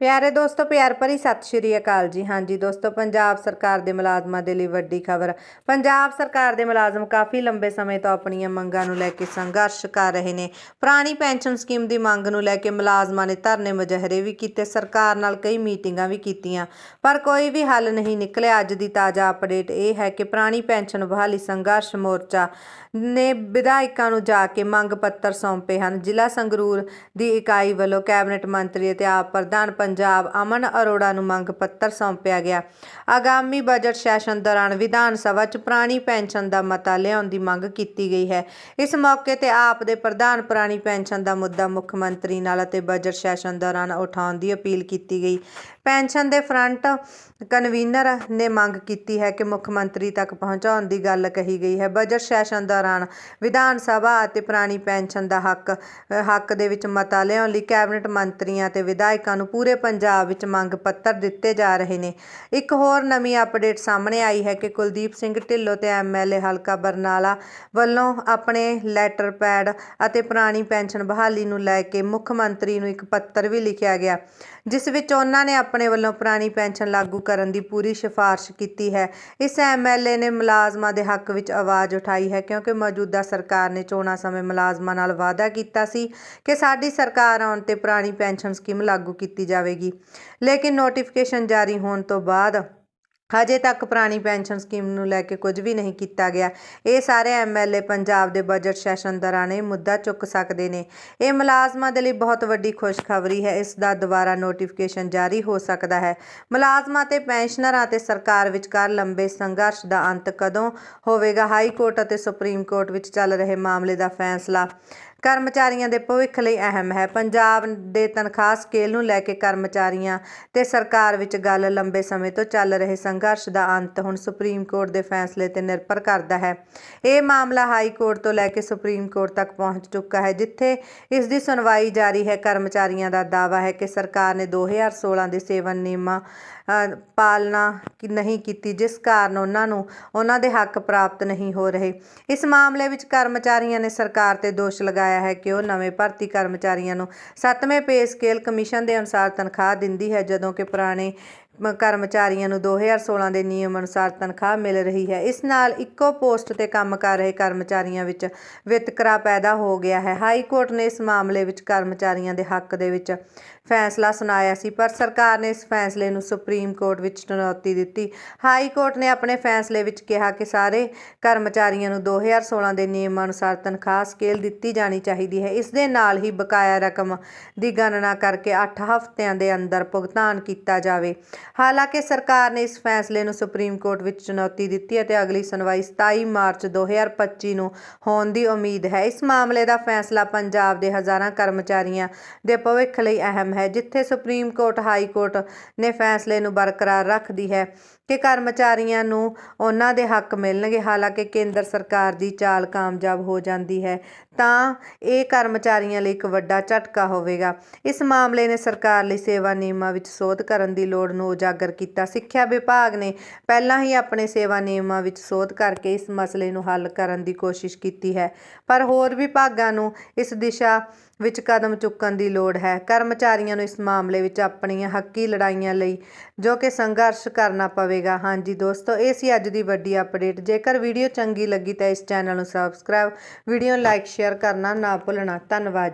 ਪਿਆਰੇ ਦੋਸਤੋ, ਪਿਆਰ ਭਰੀ ਸਤਿ ਸ਼੍ਰੀ ਅਕਾਲ ਜੀ। ਹਾਂਜੀ ਦੋਸਤੋ, ਪੰਜਾਬ ਸਰਕਾਰ ਦੇ ਮੁਲਾਜ਼ਮਾਂ ਦੇ ਲਈ ਵੱਡੀ ਖਬਰ। ਪੰਜਾਬ ਸਰਕਾਰ ਦੇ ਮੁਲਾਜ਼ਮ ਕਾਫੀ ਲੰਬੇ ਸਮੇਂ ਤੋਂ ਆਪਣੀਆਂ ਮੰਗਾਂ ਨੂੰ ਲੈ ਕੇ ਸੰਘਰਸ਼ ਕਰ ਰਹੇ ਨੇ। ਪੁਰਾਣੀ ਪੈਨਸ਼ਨ ਸਕੀਮ ਦੀ ਮੰਗ ਨੂੰ ਲੈ ਕੇ ਮੁਲਾਜ਼ਮਾਂ ਨੇ ਧਰਨੇ ਮੁਜ਼ਾਹਰੇ ਵੀ ਕੀਤੇ, ਸਰਕਾਰ ਨਾਲ ਕਈ ਮੀਟਿੰਗਾਂ ਵੀ ਕੀਤੀਆਂ। ਪਰ ਕੋਈ ਵੀ ਹੱਲ ਨਹੀਂ ਨਿਕਲਿਆ। ਅੱਜ ਦੀ ਤਾਜ਼ਾ ਅਪਡੇਟ ਇਹ ਹੈ ਕਿ ਪੁਰਾਣੀ ਪੈਨਸ਼ਨ ਬਹਾਲੀ ਸੰਘਰਸ਼ ਮੋਰਚਾ ਨੇ ਵਿਧਾਇਕਾਂ ਨੂੰ ਜਾ ਕੇ ਮੰਗ ਪੱਤਰ ਸੌਂਪੇ ਹਨ। ਜ਼ਿਲ੍ਹਾ ਸੰਗਰੂਰ ਦੀ ਇਕਾਈ ਵੱਲੋਂ ਕੈਬਨਿਟ ਮੰਤਰੀ ਅਤੇ ਆਪ ਪ੍ਰਧਾਨ ਪੰਜਾਬ ਅਮਨ ਅਰੋੜਾ ਨੂੰ ਮੰਗ ਪੱਤਰ ਸੌਂਪਿਆ ਗਿਆ। ਆਗਾਮੀ ਬਜਟ ਸੈਸ਼ਨ ਦੌਰਾਨ ਵਿਧਾਨ ਸਭਾ 'ਚ ਪੁਰਾਣੀ ਪੈਨਸ਼ਨ ਦਾ ਮਤਾ ਲਿਆਉਣ ਦੀ ਮੰਗ ਕੀਤੀ ਗਈ ਹੈ। ਇਸ ਮੌਕੇ ਤੇ ਆਪ ਦੇ ਪ੍ਰਧਾਨ ਪੁਰਾਣੀ ਪੈਨਸ਼ਨ ਦਾ ਮੁੱਦਾ ਮੁੱਖ ਮੰਤਰੀ ਨਾਲ ਅਤੇ ਬਜਟ ਸੈਸ਼ਨ ਦੌਰਾਨ ਉਠਾਉਣ ਦੀ ਅਪੀਲ ਕੀਤੀ ਗਈ। ਪੈਨਸ਼ਨ ਦੇ ਫਰੰਟ ਕਨਵੀਨਰ ਨੇ ਮੰਗ ਕੀਤੀ ਹੈ ਕਿ ਮੁੱਖ ਮੰਤਰੀ ਤੱਕ ਪਹੁੰਚਾਉਣ ਦੀ ਗੱਲ ਕਹੀ ਗਈ ਹੈ। ਬਜਟ ਸੈਸ਼ਨ ਦੌਰਾਨ ਵਿਧਾਨ ਸਭਾ ਅਤੇ ਪੁਰਾਣੀ ਪੈਨਸ਼ਨ ਦਾ ਹੱਕ ਹੱਕ ਦੇ ਵਿੱਚ ਮਤਾ ਲਿਆਉਣ ਲਈ ਕੈਬਨਿਟ ਮੰਤਰੀਆਂ ਤੇ ਵਿਧਾਇਕਾਂ ਨੂੰ ਪੂਰੇ ਪੰਜਾਬ ਵਿੱਚ ਮੰਗ ਪੱਤਰ ਦਿੱਤੇ ਜਾ ਰਹੇ ਨੇ। ਇੱਕ ਹੋਰ ਨਵੀਂ ਅਪਡੇਟ ਸਾਹਮਣੇ ਆਈ ਹੈ ਕਿ ਕੁਲਦੀਪ ਸਿੰਘ ਢਿੱਲੋਂ ਤੇ ਐਮਐਲਏ ਹਲਕਾ ਬਰਨਾਲਾ ਵੱਲੋਂ ਆਪਣੇ ਲੈਟਰ ਪੈਡ ਅਤੇ ਪੁਰਾਣੀ ਪੈਨਸ਼ਨ ਬਹਾਲੀ ਨੂੰ ਲੈ ਕੇ ਮੁੱਖ ਮੰਤਰੀ ਨੂੰ ਇੱਕ ਪੱਤਰ ਵੀ ਲਿਖਿਆ ਗਿਆ, ਜਿਸ ਵਿੱਚ ਉਹਨਾਂ ਨੇ ਆਪਣੇ ਵੱਲੋਂ ਪੁਰਾਣੀ ਪੈਨਸ਼ਨ ਲਾਗੂ ਕਰਨ ਦੀ ਪੂਰੀ ਸਿਫਾਰਿਸ਼ ਕੀਤੀ ਹੈ। ਇਸ ਐਮਐਲਏ ਨੇ ਮੁਲਾਜ਼ਮਾਂ ਦੇ ਹੱਕ ਵਿੱਚ ਆਵਾਜ਼ ਉਠਾਈ ਹੈ ਕਿਉਂਕਿ ਮੌਜੂਦਾ ਸਰਕਾਰ ਨੇ ਚੋਣਾਂ ਸਮੇਂ ਮੁਲਾਜ਼ਮਾਂ ਨਾਲ ਵਾਅਦਾ ਕੀਤਾ ਸੀ ਕਿ ਸਾਡੀ ਸਰਕਾਰ ਆਉਣ ਤੇ ਪੁਰਾਣੀ ਪੈਨਸ਼ਨ ਸਕੀਮ ਲਾਗੂ ਕੀਤੀ ਜਾਵੇਗੀ। ਲੇਕਿਨ ਨੋਟੀਫਿਕੇਸ਼ਨ ਜਾਰੀ ਹੋਣ ਤੋਂ ਬਾਅਦ ਹਜੇ ਤੱਕ ਪੁਰਾਣੀ ਪੈਨਸ਼ਨ ਸਕੀਮ ਨੂੰ ਲੈ ਕੇ ਕੁਝ ਵੀ ਨਹੀਂ ਕੀਤਾ ਗਿਆ। ਇਹ ਸਾਰੇ ਐਮਐਲਏ ਪੰਜਾਬ ਦੇ ਬਜਟ ਸੈਸ਼ਨ ਦੌਰਾਨ ਇਹ ਮੁੱਦਾ ਚੁੱਕ ਸਕਦੇ ਨੇ। ਇਹ ਮੁਲਾਜ਼ਮਾਂ ਦੇ ਲਈ ਬਹੁਤ ਵੱਡੀ ਖੁਸ਼ਖਬਰੀ ਹੈ। ਇਸ ਦਾ ਦੁਬਾਰਾ ਨੋਟੀਫਿਕੇਸ਼ਨ ਜਾਰੀ ਹੋ ਸਕਦਾ ਹੈ। ਮੁਲਾਜ਼ਮਾਂ ਤੇ ਪੈਨਸ਼ਨਰਾਂ ਤੇ ਸਰਕਾਰ ਵਿਚਕਾਰ ਲੰਬੇ ਸੰਘਰਸ਼ ਦਾ ਅੰਤ ਕਦੋਂ ਹੋਵੇਗਾ? ਹਾਈ ਕੋਰਟ ਅਤੇ ਸੁਪਰੀਮ ਕੋਰਟ ਵਿੱਚ ਚੱਲ ਰਹੇ ਮਾਮਲੇ ਦਾ ਫੈਸਲਾ ਕਰਮਚਾਰੀਆਂ ਦੇ ਭਵਿੱਖ ਲਈ ਅਹਿਮ ਹੈ। ਪੰਜਾਬ ਦੇ ਤਨਖਾਹ ਸਕੇਲ ਨੂੰ ਲੈ ਕੇ ਕਰਮਚਾਰੀਆਂ ਤੇ ਸਰਕਾਰ ਵਿੱਚ ਗੱਲ ਲੰਬੇ ਸਮੇਂ ਤੋਂ ਚੱਲ ਰਹੇ ਸੰਘਰਸ਼ ਦਾ ਅੰਤ ਹੁਣ ਸੁਪਰੀਮ ਕੋਰਟ ਦੇ ਫੈਸਲੇ ਤੇ ਨਿਰਭਰ ਕਰਦਾ ਹੈ। ਇਹ ਮਾਮਲਾ ਹਾਈ ਕੋਰਟ ਤੋਂ ਲੈ ਕੇ ਸੁਪਰੀਮ ਕੋਰਟ ਤੱਕ ਪਹੁੰਚ ਚੁੱਕਾ ਹੈ, ਜਿੱਥੇ ਇਸ ਦੀ ਸੁਣਵਾਈ ਜਾਰੀ ਹੈ। ਕਰਮਚਾਰੀਆਂ ਦਾ ਦਾਅਵਾ ਹੈ ਕਿ ਸਰਕਾਰ ਨੇ 2016 ਦੇ ਸੇਵਨ ਨਿਯਮਾਂ ਪਾਲਣਾ ਕੀ ਨਹੀਂ ਕੀਤੀ, ਜਿਸ ਕਾਰਨ ਉਹਨਾਂ ਨੂੰ ਉਹਨਾਂ ਦੇ ਹੱਕ ਪ੍ਰਾਪਤ ਨਹੀਂ ਹੋ ਰਹੇ। ਇਸ ਮਾਮਲੇ ਵਿੱਚ ਕਰਮਚਾਰੀਆਂ ਨੇ ਸਰਕਾਰ ਤੇ ਦੋਸ਼ ਲਗਾਇਆ ਹੈ ਕਿ ਉਹ ਨਵੇਂ ਭਰਤੀ ਕਰਮਚਾਰੀਆਂ ਨੂੰ ਸੱਤਵੇਂ ਪੇ ਸਕੇਲ ਕਮਿਸ਼ਨ ਦੇ ਅਨੁਸਾਰ ਤਨਖਾਹ ਦਿੰਦੀ ਹੈ, ਜਦੋਂ ਕਿ ਪੁਰਾਣੇ ਕਰਮਚਾਰੀਆਂ ਨੂੰ 2016 ਦੇ ਨਿਯਮ ਅਨੁਸਾਰ ਤਨਖਾਹ ਮਿਲ ਰਹੀ ਹੈ। ਇਸ ਨਾਲ ਇੱਕੋ ਪੋਸਟ ਤੇ ਕੰਮ ਕਰ ਰਹੇ ਕਰਮਚਾਰੀਆਂ ਵਿੱਚ ਵਿਤਕਰਾ ਪੈਦਾ ਹੋ ਗਿਆ ਹੈ। ਹਾਈ ਕੋਰਟ ਨੇ ਇਸ ਮਾਮਲੇ ਵਿੱਚ ਕਰਮਚਾਰੀਆਂ ਦੇ ਹੱਕ ਦੇ ਵਿੱਚ ਫੈਸਲਾ ਸੁਣਾਇਆ ਸੀ, ਪਰ ਸਰਕਾਰ ਨੇ ਇਸ ਫੈਸਲੇ ਨੂੰ ਸੁਪਰੀਮ ਕੋਰਟ ਵਿੱਚ ਚੁਣੌਤੀ ਦਿੱਤੀ। ਹਾਈ ਕੋਰਟ ਨੇ ਆਪਣੇ ਫੈਸਲੇ ਵਿੱਚ ਕਿਹਾ ਕਿ ਸਾਰੇ ਕਰਮਚਾਰੀਆਂ ਨੂੰ 2016 ਦੇ ਨਿਯਮ ਅਨੁਸਾਰ ਤਨਖਾਹ ਸਕੇਲ ਦਿੱਤੀ ਜਾਣੀ ਚਾਹੀਦੀ ਹੈ। ਇਸ ਦੇ ਨਾਲ ਹੀ ਬਕਾਇਆ ਰਕਮ ਦੀ ਗਣਨਾ ਕਰਕੇ 8 ਹਫ਼ਤਿਆਂ ਦੇ ਅੰਦਰ ਭੁਗਤਾਨ ਕੀਤਾ ਜਾਵੇ। ਹਾਲਾਂਕਿ ਸਰਕਾਰ ਨੇ ਇਸ ਫੈਸਲੇ ਨੂੰ ਸੁਪਰੀਮ ਕੋਰਟ ਵਿੱਚ ਚੁਣੌਤੀ ਦਿੱਤੀ ਅਤੇ ਅਗਲੀ ਸੁਣਵਾਈ 27 ਮਾਰਚ 2025 ਨੂੰ ਹੋਣ ਦੀ ਉਮੀਦ ਹੈ। ਇਸ ਮਾਮਲੇ ਦਾ ਫੈਸਲਾ ਪੰਜਾਬ ਦੇ ਹਜ਼ਾਰਾਂ ਕਰਮਚਾਰੀਆਂ ਦੇ ਭਵਿੱਖ ਲਈ ਅਹਿਮ ਹੈ, ਜਿੱਥੇ ਸੁਪਰੀਮ ਕੋਰਟ, ਹਾਈ ਕੋਰਟ ਨੇ ਫੈਸਲੇ ਨੂੰ ਬਰਕਰਾਰ ਰੱਖਦੀ ਹੈ। ਕਿ ਕਰਮਚਾਰੀਆਂ ਨੂੰ ਉਹਨਾਂ ਦੇ ਹੱਕ ਮਿਲਣਗੇ। ਹਾਲਾਂਕਿ ਕੇਂਦਰ ਸਰਕਾਰ ਦੀ ਚਾਲ ਕਾਮਯਾਬ ਹੋ ਜਾਂਦੀ ਹੈ, ਤਾਂ ਇਹ ਕਰਮਚਾਰੀਆਂ ਲਈ ਇੱਕ ਵੱਡਾ ਝਟਕਾ ਹੋਵੇਗਾ। ਇਸ ਮਾਮਲੇ ਨੇ ਸਰਕਾਰ ਲਈ ਸੇਵਾ ਨਿਯਮਾਂ ਵਿੱਚ ਸੋਧ ਕਰਨ ਦੀ ਲੋੜ ਨੂੰ ਉਜਾਗਰ ਕੀਤਾ। ਸਿੱਖਿਆ ਵਿਭਾਗ ਨੇ ਪਹਿਲਾਂ ਹੀ ਆਪਣੇ ਸੇਵਾ ਨਿਯਮਾਂ ਵਿੱਚ ਸੋਧ ਕਰਕੇ ਇਸ ਮਸਲੇ ਨੂੰ ਹੱਲ ਕਰਨ ਦੀ ਕੋਸ਼ਿਸ਼ ਕੀਤੀ ਹੈ, ਪਰ ਹੋਰ ਵਿਭਾਗਾਂ ਨੂੰ ਇਸ ਦਿਸ਼ਾ ਵਿੱਚ ਕਦਮ ਚੁੱਕਣ ਦੀ ਲੋੜ ਹੈ। ਕਰਮਚਾਰੀਆਂ ਨੂੰ ਇਸ ਮਾਮਲੇ ਵਿੱਚ ਆਪਣੀਆਂ ਹੱਕੀ ਲੜਾਈਆਂ ਲਈ ਜੋ ਕਿ ਸੰਘਰਸ਼ ਕਰਨਾ ਪਵੇਗਾ। ਹਾਂਜੀ ਦੋਸਤੋ, ਇਹ ਸੀ ਅੱਜ ਦੀ ਵੱਡੀ ਅਪਡੇਟ ਜੇਕਰ ਵੀਡੀਓ ਚੰਗੀ ਲੱਗੀ ਤਾਂ ਇਸ ਚੈਨਲ ਨੂੰ ਸਬਸਕ੍ਰਾਈਬ ਵੀਡੀਓ ਨੂੰ ਲਾਈਕ ਸ਼ੇਅਰ ਕਰਨਾ ਨਾ ਭੁੱਲਣਾ। ਧੰਨਵਾਦ।